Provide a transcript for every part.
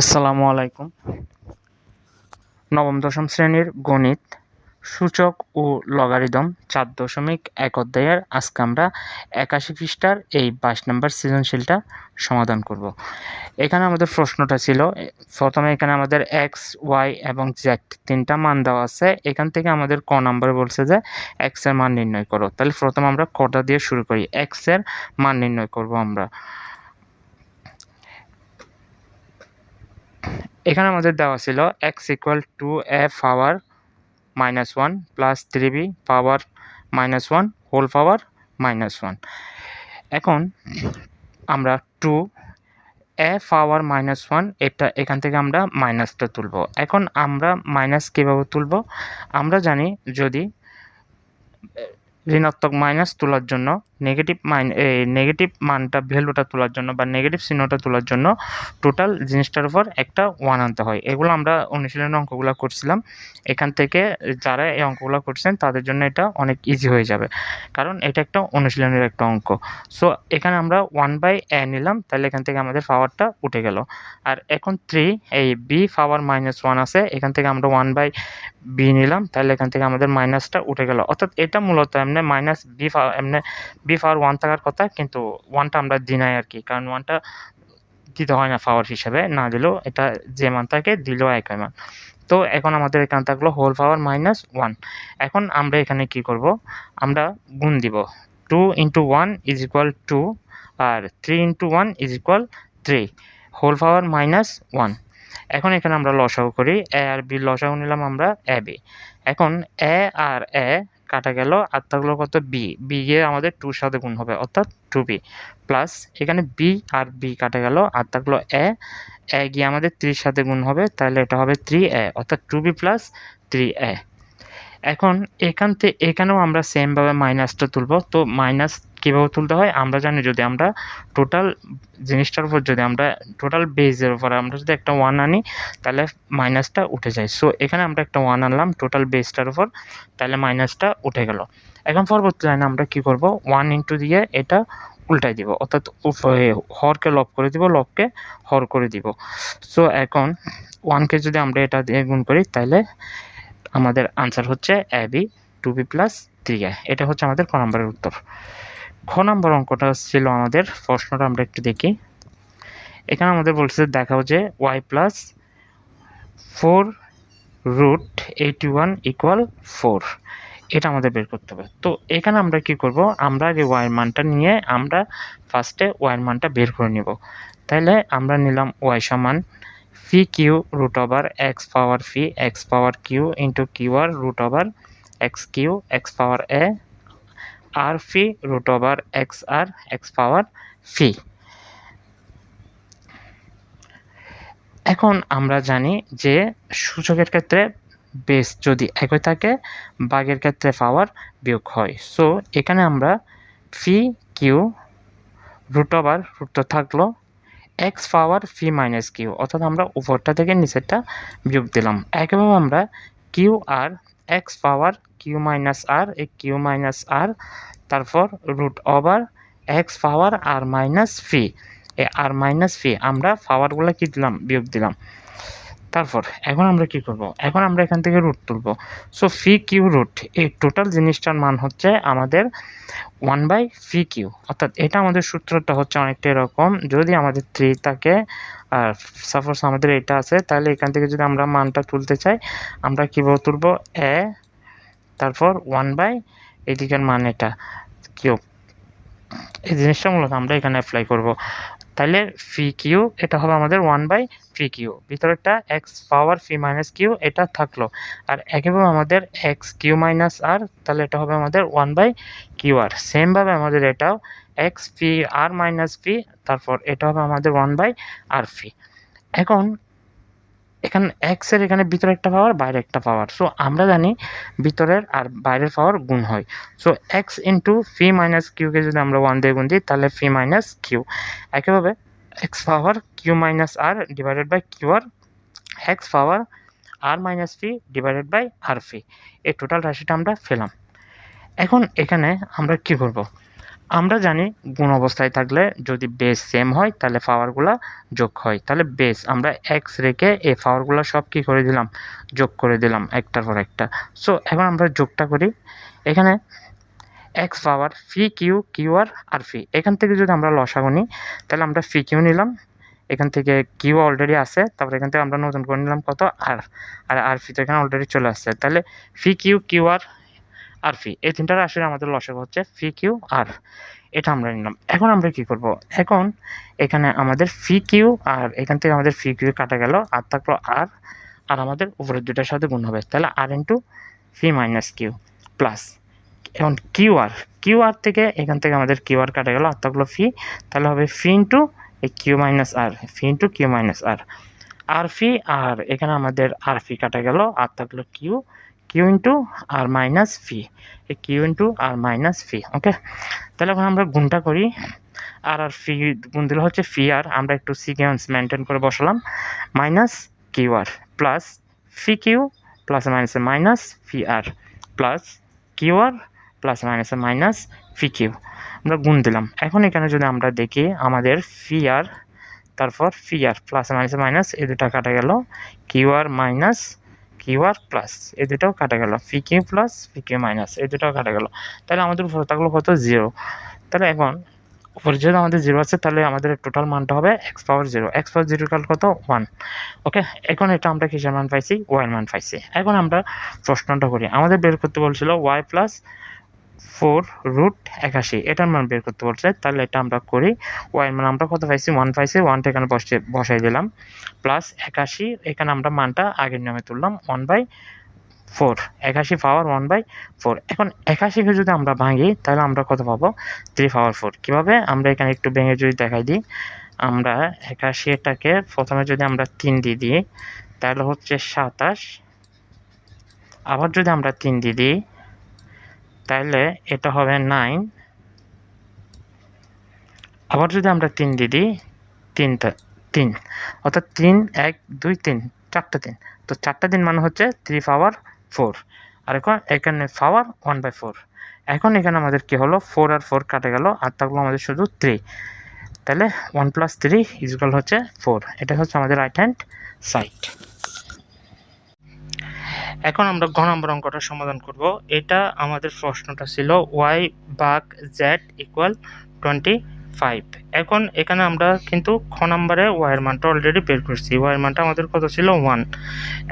আসসালামু আলাইকুম। নবম, দশম শ্রেণির গণিত সূচক ও লগারিদম চার দশমিক এক অধ্যায়ের আজকে আমরা একাশি পৃষ্ঠার এই বাইশ নম্বর সৃজনশীলটা সমাধান করব। এখানে আমাদের প্রশ্নটা ছিল, প্রথমে এখানে আমাদের এক্স, ওয়াই এবং জেড তিনটা মান দেওয়া আছে। এখান থেকে আমাদের ক নাম্বারে বলছে যে এক্সের মান নির্ণয় করো। তাহলে প্রথমে আমরা কটা দিয়ে শুরু করি। এক্সের মান নির্ণয় করব আমরা। এখানে আমাদের দেওয়া ছিল x equal to a power minus one plus three b power minus one whole power minus one এখন আমরা two a power minus one এটা এখান থেকে আমরা মাইনাসটা তুলব। এখন আমরা মাইনাস কীভাবে তুলব? আমরা জানি যদি ঋণাত্মক মাইনাস তোলার জন্য নেগেটিভ মাইন এই নেগেটিভ মানটা ভ্যালুটা তোলার জন্য বা নেগেটিভ চিহ্নটা তোলার জন্য টোটাল জিনিসটার উপর একটা ওয়ান আনতে হয়। এগুলো আমরা অনুশীলনের অঙ্কগুলো করছিলাম। এখান থেকে যারা এই অঙ্কগুলো করছেন, তাদের জন্য এটা অনেক ইজি হয়ে যাবে। কারণ এটা একটা অনুশীলনের একটা অঙ্ক। সো এখানে আমরা ওয়ান বাই এ নিলাম, তাহলে এখান থেকে আমাদের পাওয়ারটা উঠে গেল। আর এখন থ্রি এই বি পাওয়ার মাইনাস ওয়ান আছে, এখান থেকে আমরা ওয়ান বাই বি নিলাম, তাহলে এখান থেকে আমাদের মাইনাসটা উঠে গেল। অর্থাৎ এটা মূলত এমনি মাইনাস বি এমনি বি পাওয়ার ওয়ান থাকার কথা কিন্তু ওয়ানটা আমরা দিই নাই আর কি। কারণ ওয়ানটা দিতে হয় না পাওয়ার হিসাবে, না দিলেও এটা যে মান থাকে দিলেও একই মান। তো এখন আমাদের এখানে থাকল হোল পাওয়ার মাইনাস ওয়ান এখন আমরা এখানে কি করব? আমরা গুণ দিব। Two into one is equal to R three into one is equal three whole power minus one এখন এখানে আমরা লসাগু করি। এ আর বি লসাগু নিলাম আমরা এ বি এখন এ আর এ কাটা গেল আর থাকল কত? বি বি গিয়ে আমাদের টুর সাথে গুণ হবে, অর্থাৎ টু বি প্লাস এখানে বি আর বি কাটা গেল আর থাকল এ এ গিয়ে আমাদের ত্রির সাথে গুণ হবে, তাহলে এটা হবে থ্রি এ অর্থাৎ two B plus three A এখন এখান থেকে এখানেও আমরা সেমভাবে মাইনাসটা তুলব, তো মাইনাস কীভাবে তুলতে হয় আমরা জানি যদি আমরা টোটাল জিনিসটার উপর যদি আমরা টোটাল বেজের উপর আমরা যদি একটা ওয়ান আনি, তাহলে মাইনাসটা উঠে যায়। সো এখানে আমরা একটা ওয়ান আনলাম টোটাল বেসটার উপর, তাহলে মাইনাসটা উঠে গেল। এখন পরবর্তী লাইনে আমরা কি করব? ওয়ান ইন্টু দিয়ে এটা উল্টাই দিব, অর্থাৎ হরকে লব করে দিব লবকে হর করে দিব। সো এখন ওয়ানকে যদি আমরা এটা দিয়ে গুণ করি, তাহলে আমাদের আনসার হচ্ছে A B two B plus three A এটা হচ্ছে আমাদের ক নম্বরের উত্তর। খ নম্বর অঙ্কটা ছিল আমাদের, প্রশ্নটা আমরা একটু দেখি। এখানে আমাদের বলছে, দেখাও যে Y plus four root eighty one equal four এটা আমাদের বের করতে হবে। তো এখানে আমরা কি করব? আমরা আগে ওয়াইয়ের মানটা নিয়ে আমরা ফার্স্টে ওয়াইয়ের মানটা বের করে নিব। তাহলে আমরা নিলাম ওয়াই সমান p q root over x power p x power q into q r root over x q x power A r p root over x r x power p. এখন আমরা জানি যে সূচকের ক্ষেত্রে বেস যদি একই থাকে বাঘের ক্ষেত্রে পাওয়ার বিয়োগ হয়। সো এখানে আমরা p q root over root থাকল x power p minus q অর্থাৎ আমরা উপরটা থেকে নিচেরটা বিয়োগ দিলাম। একইভাবে আমরা q r x power q minus r এই কিউ মাইনাস আর তারপর root over x power r minus p এ আর মাইনাস ফি আমরা পাওয়ারগুলো কী দিলাম, বিয়োগ দিলাম। তারপর, এখন আমরা কি করব? এখন আমরা এখান থেকে রুট তুলব। সো ফি কিউ রুট এই টোটাল জিনিসটার মান হচ্ছে আমাদের ওয়ান বাই ফি কিউ অর্থাৎ এটা আমাদের সূত্রটা হচ্ছে অনেকটা এরকম। যদি আমাদের থ্রি থাকে, আর সাপোজ আমাদের এটা আছে, তাহলে এখান থেকে যদি আমরা মানটা তুলতে চাই, আমরা কীভাবে তুলব এ তারপর ওয়ান বাই এদিকের মান এটা কিউ এই জিনিসটা মূলত আমরা এখানে অ্যাপ্লাই করব। তাহলে ফি কিউ এটা হবে আমাদের one by fee Q ভিতরেরটা x power p minus q এটা থাকল। আর একইভাবে আমাদের এক্স কিউ মাইনাস আর তাহলে এটা হবে আমাদের ওয়ান বাই কিউ আর সেমভাবে আমাদের এটাও এক্স ফি আর মাইনাস ফি তারপর এটা হবে আমাদের ওয়ান বাই আর ফি এখন এখানে এক্সের এখানে ভিতরে একটা পাওয়ার বাইরে একটা পাওয়ার সো আমরা জানি ভিতরের আর বাইরের পাওয়ার গুণ হয়। So x into p minus কিউকে যদি আমরা ওয়ান দিয়ে গুণ দিই, তাহলে ফি মাইনাস কিউ একইভাবে x power q minus r divided by q r x power r minus p divided by r p এই টোটাল রাশিটা আমরা ফেলাম এখন এখানে আমরা কি করব? আমরা জানি গুণ অবস্থায় থাকলে যদি বেস সেম হয়, তাহলে পাওয়ারগুলা যোগ হয়। তাহলে বেস আমরা এক্স রেখে এই পাওয়ারগুলো সব কী করে দিলাম? যোগ করে দিলাম একটার পর একটা। সো এখন আমরা যোগটা করি। এখানে x power p q q r r p এখান থেকে যদি আমরা লসাগু নিই, তাহলে আমরা ফি কিউ নিলাম। এখান থেকে কিউ অলরেডি আছে, তারপর এখান থেকে আমরা নতুন করে নিলাম কত? আর আর আর ফি তো এখানে অলরেডি চলে আসছে। তাহলে ফি কিউ কিউ আর আর ফি। এই তিনটার আসলে আমাদের লসাগু হচ্ছে ফি, কিউ, আর। এটা আমরা নিলাম। এখন আমরা কি করব? এখন এখানে আমাদের ফি, কিউ, আর এখান থেকে আমাদের ফি, কিউ কাটা গেল, আর থাকল আর আর আমাদের উপরের দুটার সাথে গুণ হবে। তাহলে r into p minus q plus. এখন কিউ আর কিউ আর থেকে এখান থেকে আমাদের কিউ আর কাটা গেল, আর থাকল ফি, তাহলে হবে ফি ইন্টু এই q minus r, p into q minus r. R p, আর এখানে আমাদের আর ফি কাটা গেল, আর থাকল q q into r minus p এই q into r minus p okay তাহলে এখন আমরা গুণটা করি আর আর ফি গুণ দিলে হচ্ছে ফি আর আমরা একটু সিকোয়েন্স মেনটেন করে বসালাম minus q r plus p q plus মাইনাসে minus p r plus q r plus মাইনাসে মাইনাস ফি কিউ আমরা গুণ দিলাম। এখন এখানে যদি আমরা দেখি আমাদের ফি আর তারপর ফি আর প্লাস মাইনাসে মাইনাস এই দুটা কাটা গেল q r minus q plus, এই দুটাও কাটা গেল। P q plus p q minus, এই দুটাও কাটা গেল। তাহলে আমাদের উপরে থাকল কত? জিরো। তাহলে এখন উপরে যেহেতু আমাদের জিরো আছে, তাহলে আমাদের টোটাল মানটা হবে x power zero x power zero কাল কত? ওয়ান ওকে এখন এটা আমরা কিসের মান পাইছি? ওয়াই মান পাইছি। এখন আমরা প্রশ্নটা করি। আমাদের বের করতে বলছিল ওয়াই প্লাস ফোর রুট একাশি। এটার মান বের করতে বলছে, তাহলে এটা আমরা করি, ওয়াই মান আমরা কত পাইছি? ওয়ান পাইছি ওয়ানটা এখানে বসে, বসাই দিলাম। প্লাস একাশি, এখানে আমরা মানটা আগের নিয়মে তুললাম, ওয়ান বাই ফোর। একাশি পাওয়ার ওয়ান বাই ফোর। এখন একাশিকে যদি আমরা ভাঙি, তাহলে আমরা কত পাবো? Three power four. কীভাবে? আমরা এখানে একটু ভেঙে যদি দেখাই দিই, আমরা একাশি এটাকে প্রথমে যদি আমরা তিন দিয়ে দিই, তাহলে হচ্ছে সাতাশ। আবার যদি আমরা তিন দিয়ে দিই তাহলে এটা হবে নাইন আবার যদি আমরা তিন দিয়ে দিই তিনটা তিন। অর্থাৎ তিন, এক, দুই, তিন, চারটা দিন তো চারটা দিন মানে হচ্ছে থ্রি পাওয়ার ফোর আর এখন এখানে পাওয়ার ওয়ান বাই ফোর এখন এখানে আমাদের কি হলো? ফোর আর ফোর কাটে গেল, আর থাকল আমাদের শুধু থ্রি তাহলে one plus three is equal হচ্ছে ফোর এটা হচ্ছে আমাদের রাইট হ্যান্ড সাইড এখন আমরা ঘ নম্বর অঙ্কটা সমাধান করব। এটা আমাদের প্রশ্নটা ছিল ওয়াই বাক জেড ইকুয়াল টোয়েন্টি ফাইভ। এখন এখানে আমরা কিন্তু খ নম্বরে ওয়াইয়ের মানটা অলরেডি বের করছি। ওয়াইয়ের মানটা আমাদের কত ছিল? ওয়ান।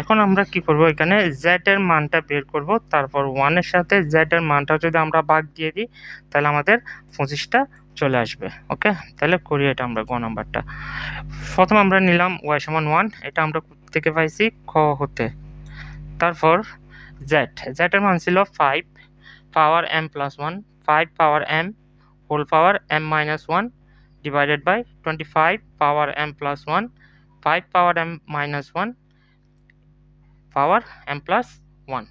এখন আমরা কি করব এখানে? জেড এর মানটা বের করব, তারপর ওয়ানের সাথে জেড এর মানটা যদি আমরা বাদ দিয়ে দিই, তাহলে আমাদের পঁচিশটা চলে আসবে। ওকে? তাহলে করি এটা আমরা গ নাম্বারটা। প্রথম আমরা নিলাম ওয়াই সমান ওয়ান। এটা আমরা থেকে পাইছি? খ হতে। তারপর জেড জেডের মান ছিল five power M plus one five power M whole power M minus one divided by twenty five power M plus one five power M minus one power M plus one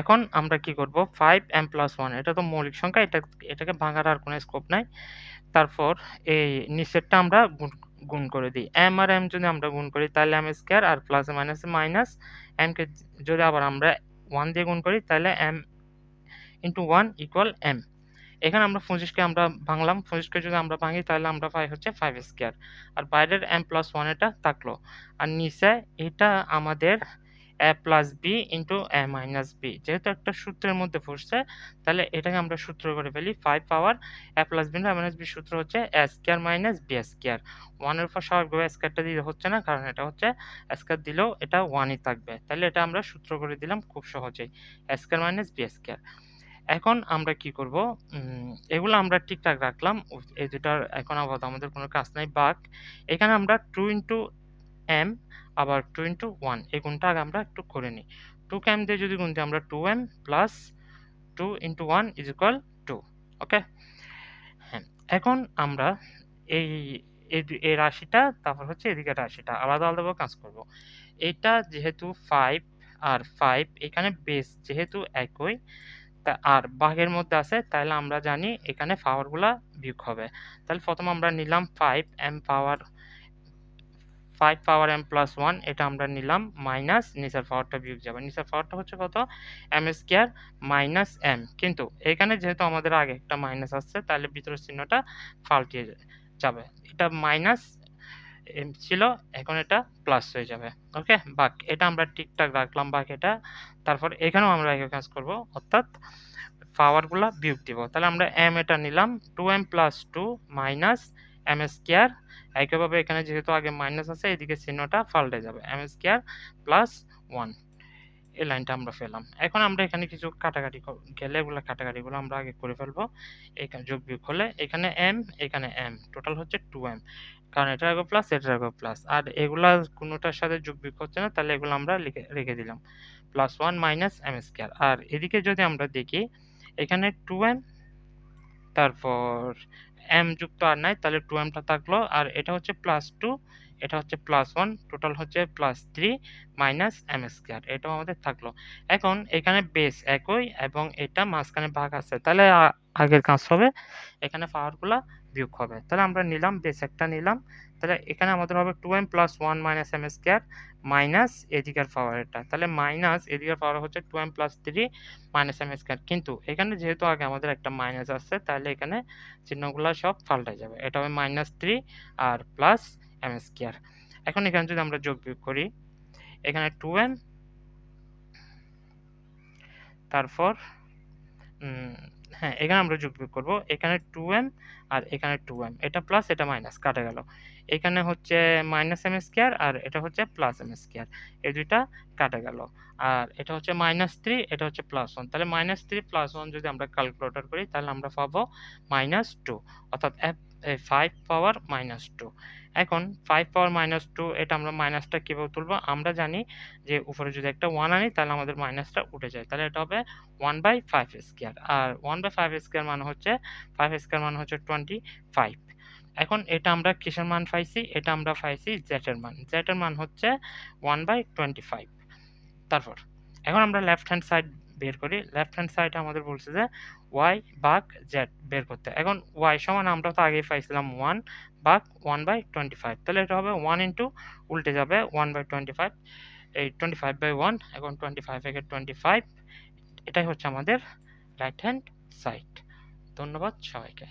এখন আমরা কি করব? Five M plus one এটা তো মৌলিক সংখ্যা, এটা, এটাকে ভাঙার আর কোনো স্কোপ নাই। তারপর এই নিচেরটা আমরা গুণ করে দিই। এম আর এম যদি আমরা গুণ করি, তাহলে এম স্কোয়ার আর প্লাস মাইনাস মাইনাস এমকে যদি আবার আমরা ওয়ান দিয়ে গুণ করি, তাহলে M into one equal M এখানে আমরা পঁচিশকে আমরা ভাঙলাম, পঁচিশকে যদি আমরা ভাঙি, তাহলে আমরা পাই হচ্ছে ফাইভ স্কোয়ার আর বাইরের এম প্লাস ওয়ান এটা থাকল। আর নিচে এটা আমাদের A plus B into A minus B যেহেতু একটা সূত্রের মধ্যে পড়ছে তাহলে এটাকে আমরা সূত্র করে ফেলি five power A plus B into A minus B সূত্র হচ্ছে A square minus B square ওয়ানের উপর স্বাভাবিকভাবে স্কোয়ারটা দিতে হচ্ছে না, কারণ এটা হচ্ছে স্কোয়ার দিলেও এটা ওয়ানই থাকবে। তাহলে এটা আমরা সূত্র করে দিলাম খুব সহজেই স্কোয়ার মাইনাস বি স্কোয়ার এখন আমরা কি করব? এগুলো আমরা ঠিকঠাক রাখলাম, এই দুটার এখন আপাতত আমাদের কোনো কাজ নাই বাক এখানে আমরা টু ইন্টু এম আবার টু ইন্টু ওয়ান এই গুণটা আগে আমরা একটু করে নিই। টু এম দিয়ে যদি গুণ দিই আমরা two M plus two into one is equal two okay হ্যাঁ এখন আমরা এই এই রাশিটা, তারপর হচ্ছে এদিকে রাশিটা, আলাদা আলাদাভাবে কাজ করব। এটা যেহেতু ফাইভ আর ফাইভ এখানে বেস যেহেতু একই, তা আর ভাগের মধ্যে আছে, তাহলে আমরা জানি এখানে পাওয়ারগুলা বিয়োগ হবে। তাহলে প্রথম আমরা নিলাম five M power five power M plus one এটা আমরা নিলাম মাইনাস নিচের পাওয়ারটা বিয়োগ যাবে। নিচের পাওয়ারটা হচ্ছে কত? এম স্কোয়ার মাইনাস এম কিন্তু এখানে যেহেতু আমাদের আগে একটা মাইনাস আসছে, তাহলে ভিতরের চিহ্নটা পাল্টিয়ে যাবে। এটা মাইনাস এম ছিল, এখন এটা প্লাস হয়ে যাবে। ওকে বাক, এটা আমরা ঠিকঠাক রাখলাম বাক এটা তারপর এখানেও আমরা একই কাজ করব, অর্থাৎ পাওয়ারগুলো বিয়োগ দিব। তাহলে আমরা এম এটা নিলাম two M plus two minus M square একইভাবে এখানে যেহেতু আগে মাইনাস আছে, এদিকে চিহ্নটা পাল্টে যাবে। এম স্কোয়ার প্লাস ওয়ান এই লাইনটা আমরা পেলাম। এখন আমরা এখানে কিছু কাটাকাটি গেলে এগুলো কাটাকাটিগুলো আমরা আগে করে ফেলব। এখানে যোগ বিয়োগ হলে এখানে এম এখানে এম টোটাল হচ্ছে টু এম কারণ এটার আগে প্লাস এটার আগে প্লাস আর এগুলা কোনোটার সাথে যোগ বিয়োগ হচ্ছে না, তাহলে এগুলো আমরা লিখে, রেখে দিলাম। Plus one minus M square আর এদিকে যদি আমরা দেখি, এখানে টু এম তারপর এম যুক্ত আর নাই তাহলে টু এমটা থাকল আর এটা হচ্ছে প্লাস টু এটা হচ্ছে প্লাস ওয়ান টোটাল হচ্ছে plus three minus M square এটাও আমাদের থাকল। এখন এখানে বেস একই এবং এটা মাঝখানে ভাগ আছে, তাহলে আগের কাজ হবে, এখানে পাওয়ারগুলো বিয়োগ হবে। তাহলে আমরা নিলাম বেস একটা নিলাম, তাহলে এখানে আমাদের হবে two M plus one minus M square minus এদিকের পাওয়ার এটা। তাহলে মাইনাস এদিকের পাওয়ার হচ্ছে two M plus three minus M square কিন্তু এখানে যেহেতু আগে আমাদের একটা মাইনাস আসছে তাহলে এখানে চিহ্নগুলো সব পাল্টে যাবে। এটা হবে মাইনাস থ্রি আর প্লাস এম স্কোয়ার এখন এখানে যদি আমরা যোগ বিয়োগ করি, এখানে টু এম তারপর হ্যাঁ এখানে আমরা যোগ বিয়োগ করব। এখানে টু এম আর এখানে টু এম এটা প্লাস এটা মাইনাস কাটা গেল। এখানে হচ্ছে মাইনাস এম স্কোয়ার আর এটা হচ্ছে প্লাস এম স্কোয়ার এই দুইটা কাটা গেল। আর এটা হচ্ছে মাইনাস থ্রি এটা হচ্ছে প্লাস ওয়ান তাহলে মাইনাস থ্রি প্লাস ওয়ান যদি আমরা ক্যালকুলেটর করি, তাহলে আমরা পাবো মাইনাস টু অর্থাৎ ফাইভ পাওয়ার মাইনাস টু এখন ফাইভ পাওয়ার মাইনাস টু এটা আমরা মাইনাসটা কীভাবে তুলবো? আমরা জানি যে উপরে যদি একটা ওয়ান আনি, তাহলে আমাদের মাইনাসটা উঠে যায়। তাহলে এটা হবে ওয়ান বাই ফাইভ স্কোয়ার আর ওয়ান বাই ফাইভ স্কোয়ার মানে হচ্ছে ফাইভ স্কোয়ার মানে হচ্ছে টোয়েন্টি ফাইভ এখন এটা আমরা কিসের মান পাইছি? এটা আমরা পাইছি জেটের মান। জেটের মান হচ্ছে ওয়ান বাই টোয়েন্টি ফাইভ তারপর, এখন আমরা লেফট হ্যান্ড সাইড বের করি লেফট হ্যান্ড সাইডে আমাদের বলছে যে ওয়াই বাক জেড বের করতে। এখন ওয়াই সমান আমরা তো আগেই পাইছিলাম ওয়ান বাক ওয়ান বাই টোয়েন্টি ফাইভ তাহলে এটা হবে ওয়ান ইন্টু উল্টে যাবে ওয়ান বাই টোয়েন্টি ফাইভ এই টোয়েন্টি ফাইভ বাই ওয়ান এখন টোয়েন্টি ফাইভ একে টোয়েন্টি ফাইভ এটাই হচ্ছে আমাদের রাইট হ্যান্ড সাইড ধন্যবাদ সবাইকে।